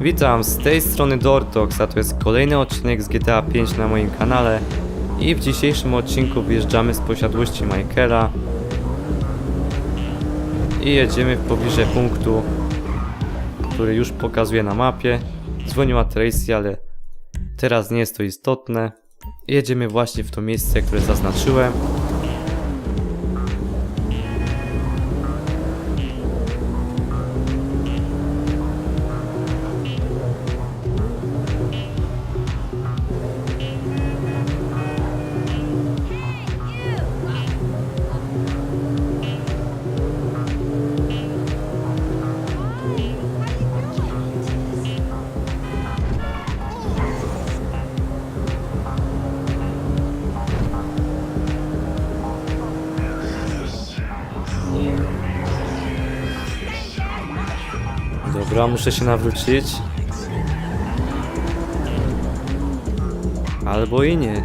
Witam, z tej strony Dortox, a to jest kolejny odcinek z GTA 5 na moim kanale i w dzisiejszym odcinku wyjeżdżamy z posiadłości Michaela i jedziemy w pobliże punktu, który już pokazuje na mapie. Dzwoniła Tracy, ale teraz nie jest to istotne. Jedziemy właśnie w to miejsce, które zaznaczyłem. Dobra, muszę się nawrócić. Albo i nie.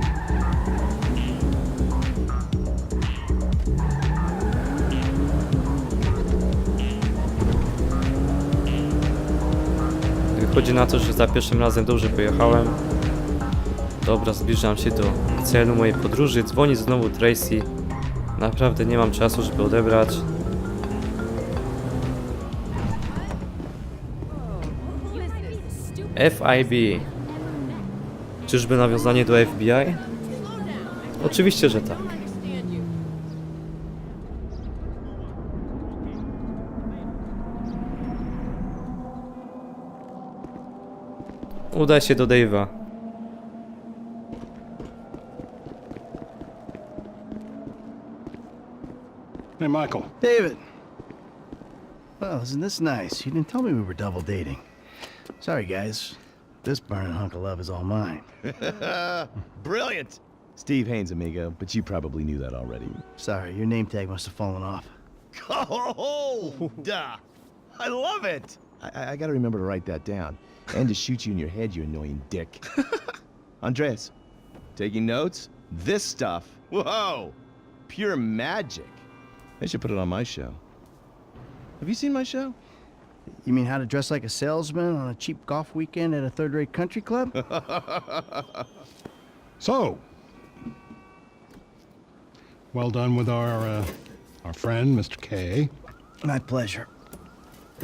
Wychodzi na to, że za pierwszym razem dobrze pojechałem. Dobra, zbliżam się do celu mojej podróży. Dzwoni znowu Tracy. Naprawdę nie mam czasu, żeby odebrać. FIB. Czyżby nawiązanie do FBI? Oczywiście, że tak. Udaj się do Dave'a. Hey, Michael. David. Well, isn't this nice? You didn't tell me we were double dating. Sorry, guys. This burning hunk of love is all mine. Brilliant! Steve Haynes, amigo, but you probably knew that already. Sorry, your name tag must have fallen off. Oh, duh! I love it! I, I, gotta remember to write that down. And to shoot you in your head, you annoying dick. Andres, taking notes? This stuff, whoa! Pure magic. They should put it on my show. Have you seen my show? You mean how to dress like a salesman on a cheap golf weekend at a third-rate country club? So, well done with our uh, our friend, Mr. K. My pleasure.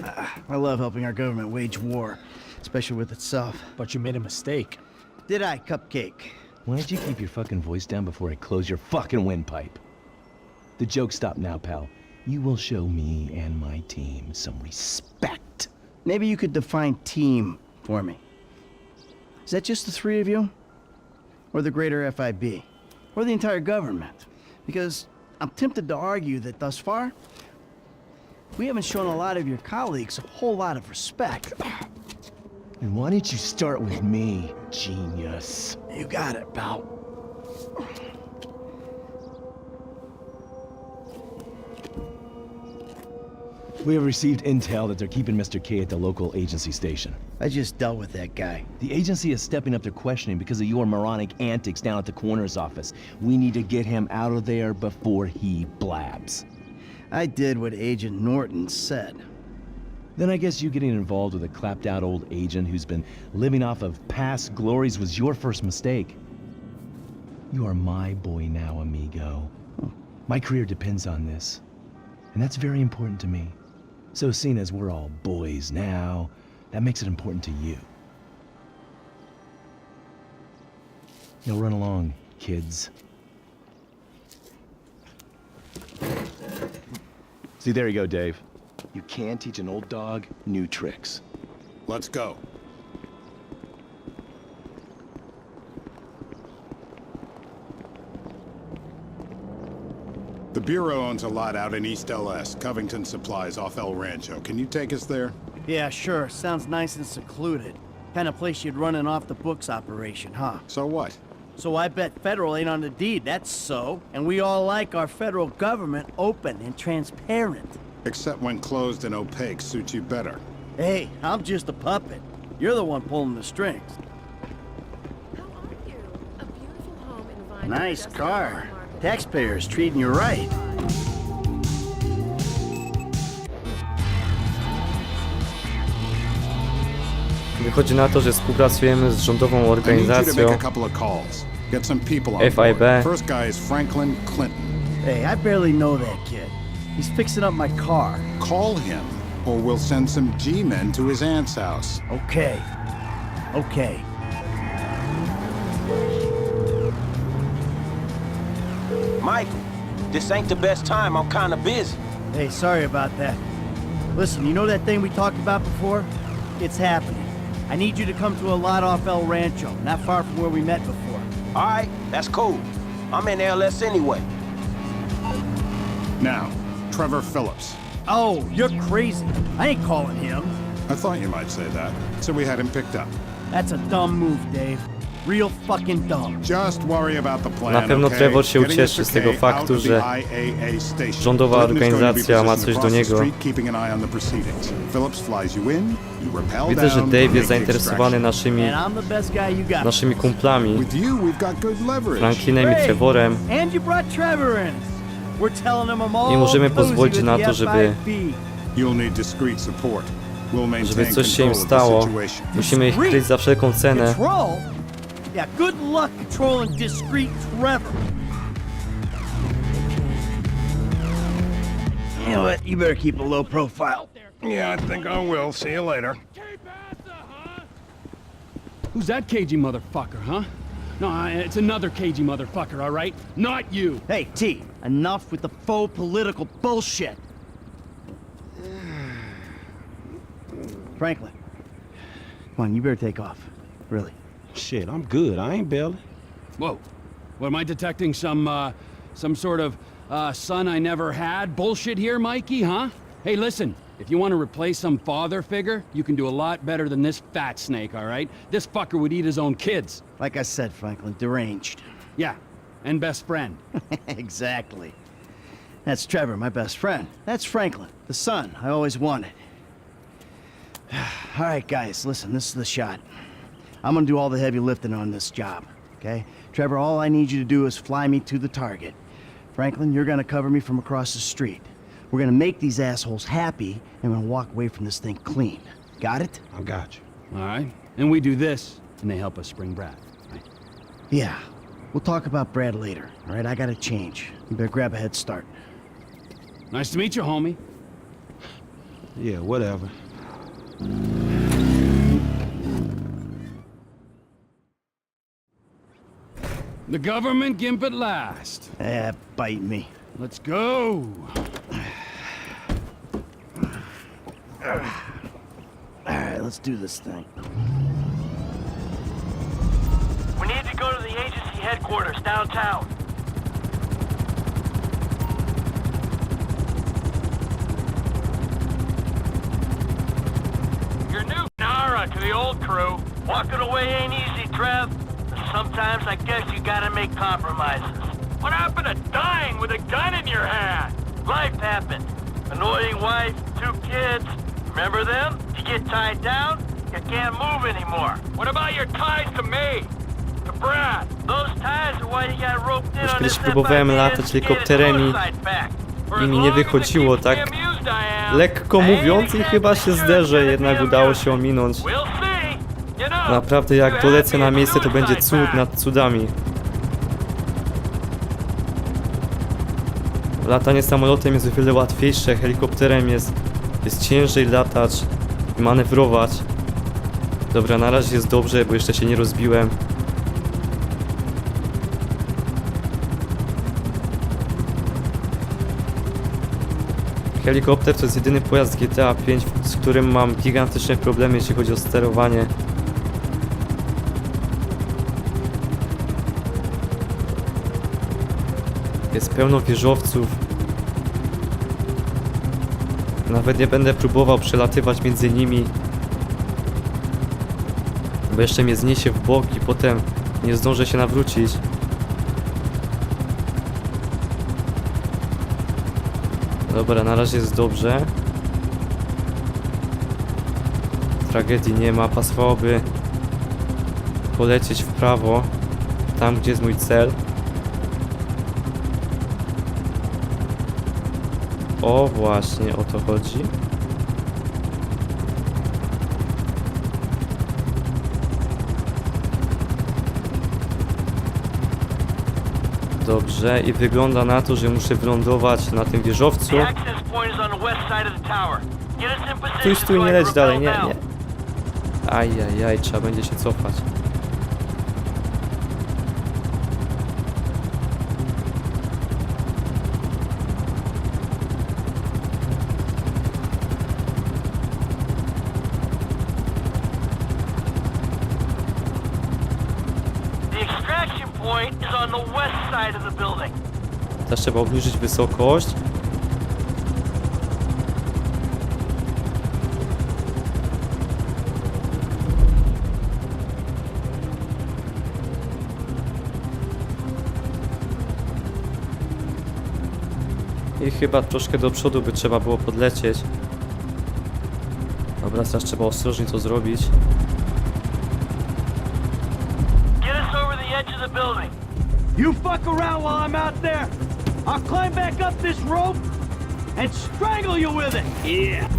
Ah, I love helping our government wage war, especially with itself. But you made a mistake. Did I, Cupcake? Why don't you keep your fucking voice down before I close your fucking windpipe? The joke stopped now, pal. You will show me and my team some respect. Maybe you could define team for me. Is that just the three of you? Or the greater FIB? Or the entire government? Because I'm tempted to argue that thus far, we haven't shown a lot of your colleagues a whole lot of respect. And why didn't you start with me, genius? You got it, pal. We have received intel that they're keeping Mr. K at the local agency station. I just dealt with that guy. The agency is stepping up their questioning because of your moronic antics down at the coroner's office. We need to get him out of there before he blabs. I did what Agent Norton said. Then I guess you getting involved with a clapped out old agent who's been living off of past glories was your first mistake. You are my boy now, amigo. My career depends on this. And that's very important to me. So, seeing as we're all boys now, that makes it important to you. Now run along, kids. See, there you go, Dave. You can teach an old dog new tricks. Let's go. The Bureau owns a lot out in East LS, Covington Supplies off El Rancho. Can you take us there? Yeah, sure. Sounds nice and secluded. Kind of place you'd run an off the books operation, huh? So what? So I bet federal ain't on the deed, that's so. And we all like our federal government open and transparent. Except when closed and opaque suits you better. Hey, I'm just a puppet. You're the one pulling the strings. How are you? A beautiful home in Vine Nice just car. Off the market. Taxpayers treating you right. Wychodzi na to, że współpracujemy z rządową I need you to organizacją make a couple of calls. Get some people on FIB. board. First guy is Franklin Clinton. Hey, I barely know that kid. He's fixing up my car. Call him, or we'll send some G-men to his aunt's house. Okay. Okay. Michael, this ain't the best time. I'm kinda busy. Hey, sorry about that. Listen, you know that thing we talked about before? It's happening. I need you to come to a lot off El Rancho, not far from where we met before. All right, that's cool. I'm in LS anyway. Now, Trevor Phillips. Oh, you're crazy. I ain't calling him. I thought you might say that, so we had him picked up. That's a dumb move, Dave. Real fucking dumb. Just worry about the plan, Na pewno okay? Trevor się ucieszy z tego faktu, że IAA station. rządowa organizacja ma coś do niego. street, keeping an eye on the proceedings. Phillips flies you in, you rappel Widzę, że down, Dave jest the zainteresowany naszymi, And I'm the best guy you got. naszymi kumplami, With you, we've got good leverage. Franklinem i. Trevorem. And you brought Trevor in. We're telling him I'm all Nie możemy pozwolić na to, żeby- FIB. You'll need discreet support. We'll maintain żeby coś się im control of the stało. situation. Musimy ich kryć za wszelką cenę. Control? Yeah, good luck controlling discreet Trevor. You know what? You better keep a low profile. Yeah, I think I will. See you later. Who's that cagey motherfucker, huh? No, it's another cagey motherfucker, all right? Not you. Hey, T, enough with the faux political bullshit. Franklin, come on, you better take off. Really. Shit, I'm good. I ain't bailing. Whoa. What am I detecting? Some, uh, some sort of, uh, son I never had bullshit here, Mikey, huh? Hey, listen. If you want to replace some father figure, you can do a lot better than this fat snake, all right? This fucker would eat his own kids. Like I said, Franklin, deranged. Yeah. And best friend. exactly. That's Trevor, my best friend. That's Franklin, the son I always wanted. all right, guys, listen, this is the shot. I'm gonna do all the heavy lifting on this job, okay? Trevor, all I need you to do is fly me to the target. Franklin, you're gonna cover me from across the street. We're gonna make these assholes happy, and we're gonna walk away from this thing clean. Got it? I got you. All right? And we do this, and they help us spring Brad. Right? Yeah. We'll talk about Brad later, all right? I gotta change. You better grab a head start. Nice to meet you, homie. Yeah, whatever. The government gimp at last. Eh, bite me. Let's go. All right, let's do this thing. We need to go to the agency headquarters downtown. You're new, Nara, to the old crew. Walking away ain't easy, Trev. Sometimes I guess you gotta make compromises. What happened to dying with a gun in your hand? Life happened. Annoying wife, two kids. Remember them? You get tied down, you can't move anymore. What about your ties to me? To Brad? Those ties are why you got roped in Już on kiedyś this próbowałem latać. For i mi nie wychodziło, tak lekko mówiąc i chyba się zderzę, jednak udało się ominąć. We'll see. You know, Naprawdę jak dolecę na miejsce to będzie cud nad cudami. Latanie samolotem jest o wiele łatwiejsze, helikopterem jest, jest ciężej latać i manewrować. Dobra, na razie jest dobrze, bo jeszcze się nie rozbiłem. Helikopter to jest jedyny pojazd GTA 5, z którym mam gigantyczne problemy, jeśli chodzi o sterowanie. Jest pełno wieżowców. Nawet nie będę próbował przelatywać między nimi. Bo jeszcze mnie zniesie w bok i potem nie zdążę się nawrócić. Dobra, na razie jest dobrze. Tragedii nie ma, pasowałoby polecieć w prawo, tam gdzie jest mój cel. O właśnie, o to chodzi. Dobrze, i wygląda na to, że muszę wylądować na tym wieżowcu. Stój, stój, nie leć dalej, nie, nie. Ajajaj, trzeba będzie się cofać. Teraz trzeba obniżyć wysokość. I chyba troszkę do przodu by trzeba było podlecieć. Dobra, teraz trzeba ostrożnie to zrobić. You fuck around while I'm out there. I'll climb back up this rope and strangle you with it. Yeah.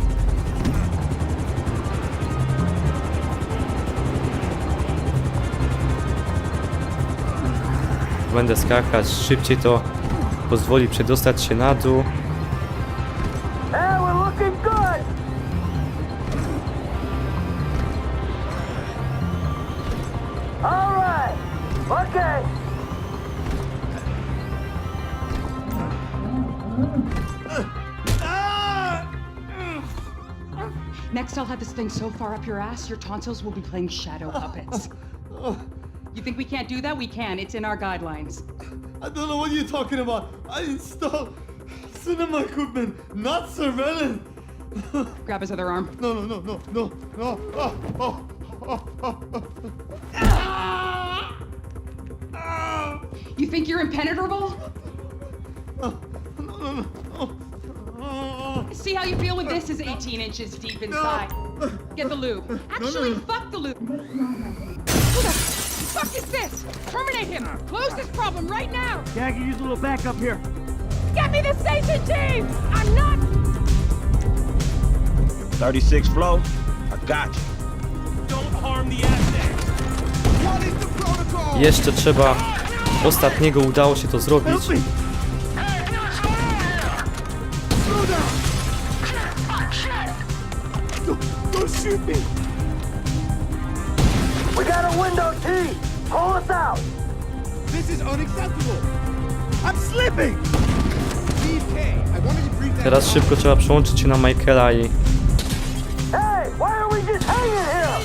Będę skakać szybciej to pozwoli przedostać się na dół. This thing so far up your ass, your tonsils will be playing shadow puppets. You think we can't do that? We can. It's in our guidelines. I don't know what you're talking about. I installed cinema equipment, not surveillance. Grab his other arm. No, no, no, no, no, no. Oh, oh, oh, oh, oh. You think you're impenetrable? No, no, no, oh. See how you feel when this is 18 inches deep inside. Get the lube. Actually, fuck the lube. Who the fuck is this? Terminate him. Close this problem right now. Yeah, I can use a little backup here. Get me the station team! I'm not 36 flow. I got you. Jeszcze trzeba ostatniego udało się to zrobić. We got a window, T. Pull us out. This is unacceptable. I'm slipping. Steve K, I wanted to brief that. Teraz szybko trzeba przełączyć się na Michaela i Hey, why are we just hanging here?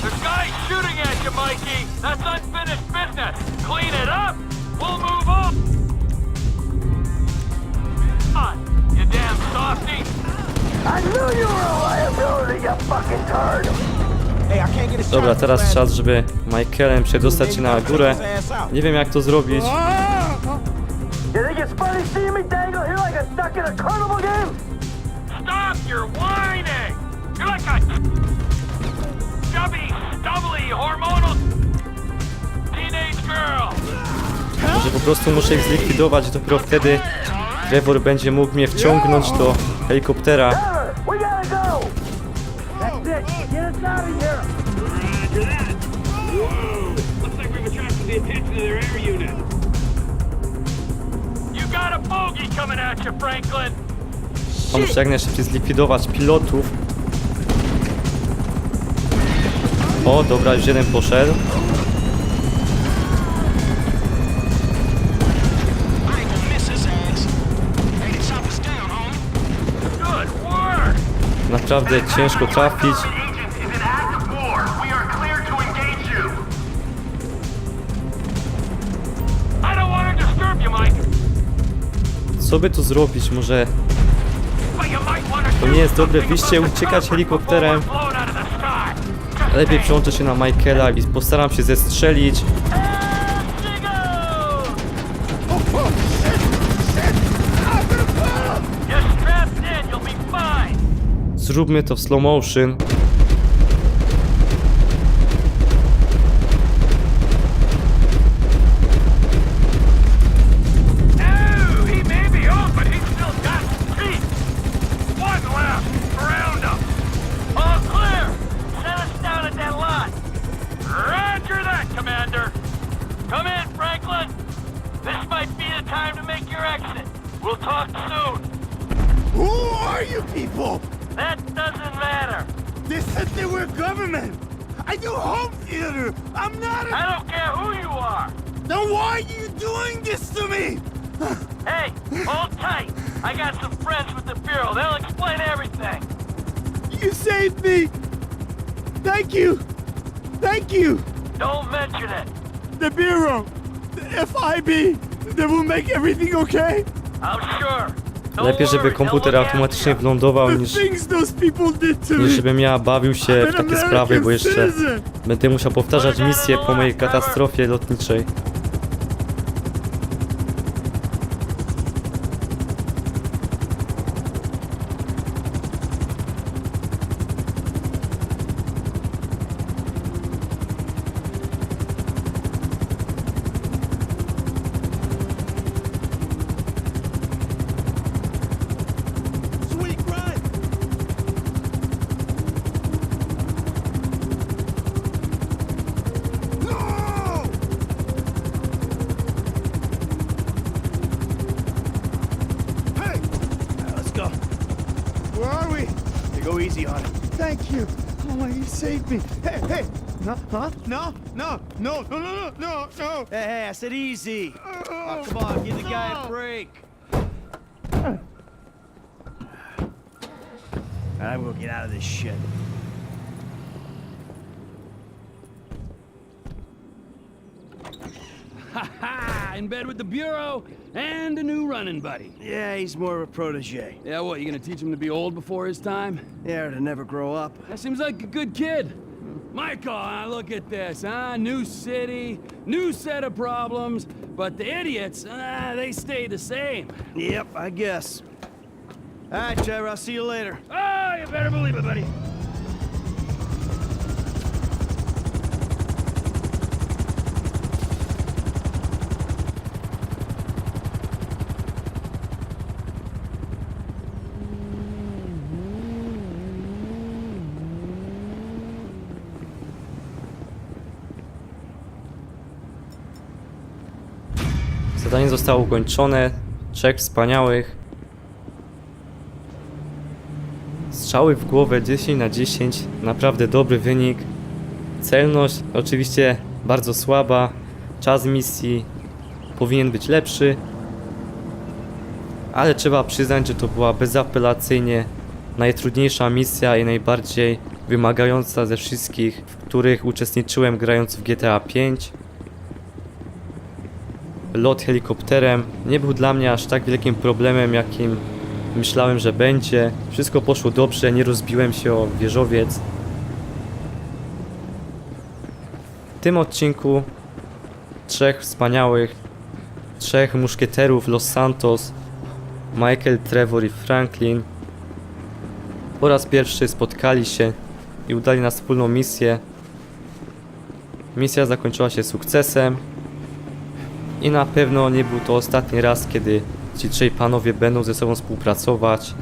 There's guys shooting at you, Mikey. That's unfinished business. Clean it up. We'll move on. On, Dobra, teraz czas, żeby Michaelem przedostać się na górę. Nie wiem jak to zrobić. Może po prostu muszę ich zlikwidować, dopiero wtedy Trevor będzie mógł mnie wciągnąć do helikoptera. Attention of their air unit. You got a bogey coming at you, Franklin! On muszę jak najszybciej zlikwidować pilotów. O, dobra, już jeden poszedł. Naprawdę ciężko trafić. Co by tu zrobić? Może to nie jest dobre wyjście uciekać helikopterem. Lepiej przełączę się na Michaela i postaram się zestrzelić. Zróbmy to w slow motion. Why are you doing this to me? Hey, hold tight. I got some friends with the Bureau. They'll explain everything. You saved me. Thank you. Thank you. Don't mention it. The Bureau. The FIB. They will make everything okay. I'm sure. Don't Lepiej, żeby worry, komputer they'll look automatycznie after wlądował The niż, things those people did to niż me. żebym ja bawił się w takie sprawy, bo jeszcze będę musiał powtarzać misję po mojej katastrofie lotniczej. Easy on him. Thank you. Oh my, you saved me. Hey, hey. No, huh? No, no, no, no, no, no, no, no. Hey, hey, I said easy. Oh, oh, come on, give the guy a break. I will get out of this shit. Ha ha! In bed with the Bureau and a new running buddy. Yeah, he's more of a protege. Yeah, what, you gonna teach him to be old before his time? Yeah, to never grow up. That seems like a good kid. Michael, uh, look at this, huh? New city, new set of problems, but the idiots, uh, they stay the same. Yep, I guess. All right, Trevor, I'll see you later. Oh, you better believe it, buddy. Zostało ukończone. Trzech wspaniałych. Strzały w głowę 10 na 10. Naprawdę dobry wynik. Celność oczywiście bardzo słaba. Czas misji powinien być lepszy. Ale trzeba przyznać, że to była bezapelacyjnie najtrudniejsza misja i najbardziej wymagająca ze wszystkich, w których uczestniczyłem grając w GTA 5 lot helikopterem nie był dla mnie aż tak wielkim problemem, jakim myślałem, że będzie. Wszystko poszło dobrze, nie rozbiłem się o wieżowiec. W tym odcinku trzech wspaniałych, trzech muszkieterów Los Santos, Michael, Trevor i Franklin po raz pierwszy spotkali się i udali na wspólną misję. Misja zakończyła się sukcesem, i na pewno nie był to ostatni raz, kiedy ci trzej panowie będą ze sobą współpracować.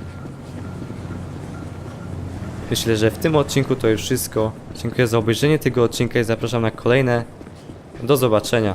Myślę, że w tym odcinku to już wszystko. Dziękuję za obejrzenie tego odcinka i zapraszam na kolejne. Do zobaczenia.